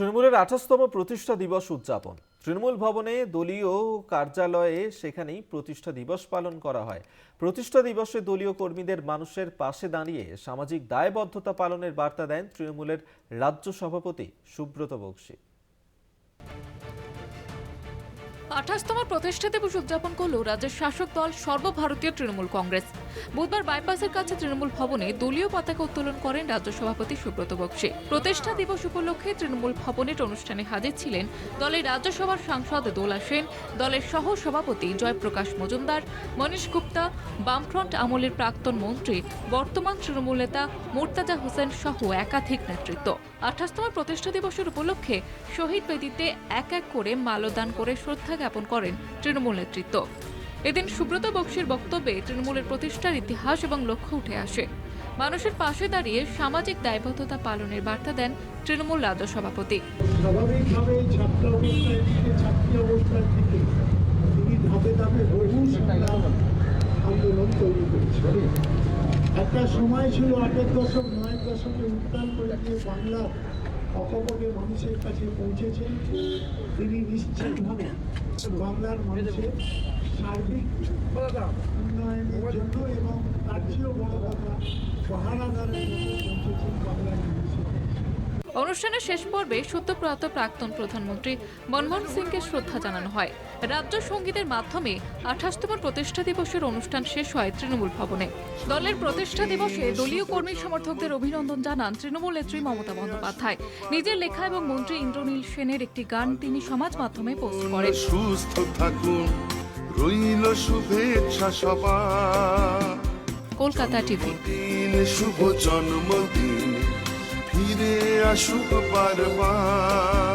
তৃণমূলের আঠাশতম প্রতিষ্ঠা দিবস উদযাপন। তৃণমূল ভবনে দলীয় কার্যালয়ে সেখানেই প্রতিষ্ঠা দিবস পালন করা হয়। প্রতিষ্ঠা দিবসে দলীয় কর্মীদের মানুষের পাশে দাঁড়িয়ে সামাজিক দায়বদ্ধতা পালনের বার্তা দেন তৃণমূলের রাজ্য সভাপতি সুব্রত বক্সী। আঠাশতম প্রতিষ্ঠা দিবস উদযাপন করল রাজ্যের শাসক দল সর্বভারতীয় তৃণমূল কংগ্রেস। বুধবার বাইপাসের কাছে তৃণমূল ভবনে দলীয় পতাকা উত্তোলন করেন রাজ্য সভাপতি সুব্রত বক্সী। প্রতিষ্ঠা দিবস উপলক্ষে তৃণমূল ভবনের অনুষ্ঠানে হাজির ছিলেন দলের রাজ্যসভার সাংসদ দোলা সেন, দলের সহ সভাপতি জয়প্রকাশ মজুমদার মনীশ গুপ্তা, বামফ্রন্ট আমলের প্রাক্তন মন্ত্রী, বর্তমান তৃণমূল নেতা মোর্তাজা হোসেন সহ একাধিক নেতৃত্ব। আঠাশতম প্রতিষ্ঠা দিবসের উপলক্ষে শহীদ বেদিতে এক এক করে মাল্যদান করে শ্রদ্ধা জ্ঞাপন করেন তৃণমূল নেতৃত্ব। এদিন সুব্রত বক্সির বক্তব্যে তৃণমূলের প্রতিষ্ঠার ইতিহাস এবং লক্ষ্য উঠে আসে। মানুষের পাশে দাঁড়িয়ে সামাজিক দায়বদ্ধতা পালনের বার্তা দেন তৃণমূল রাজ্য সভাপতি। একটা সময় ছিল আটের দশক, নয়ের দশকে উত্তাল করে বাংলা অকপটে মানুষের কাছে পৌঁছেছেন তিনি নিশ্চিতভাবে বাংলার মানুষের সার্বিক উন্নয়নের জন্য এবং তার চেয়েও বড় কথা, পাহারাদারের মতো পৌঁছেছেন বাংলার মানুষের কাছে। অনুষ্ঠানের শেষ পর্বে সদ্যপ্রয়াত প্রাক্তন প্রধানমন্ত্রী মনমোহন সিংকে শ্রদ্ধা জানানো হয়। রাজ্য সঙ্গীতের মাধ্যমে আঠাশতম প্রতিষ্ঠা দিবসের অনুষ্ঠান শেষ হয় তৃণমূল ভবনে। দলের প্রতিষ্ঠা দিবসে দলীয় কর্মী সমর্থকদের অভিনন্দন জানান তৃণমূল নেত্রী মমতা বন্দ্যোপাধ্যায়। নিজের লেখা এবং মন্ত্রী ইন্দ্রনীল সেনের একটি গান তিনি সমাজ মাধ্যমে পোস্ট করেন। সুস্থ থাকুন রইল শুভেচ্ছা সবার। কলকাতা টিভি। শুভ জন্মদিন। अशुभ बर्बाद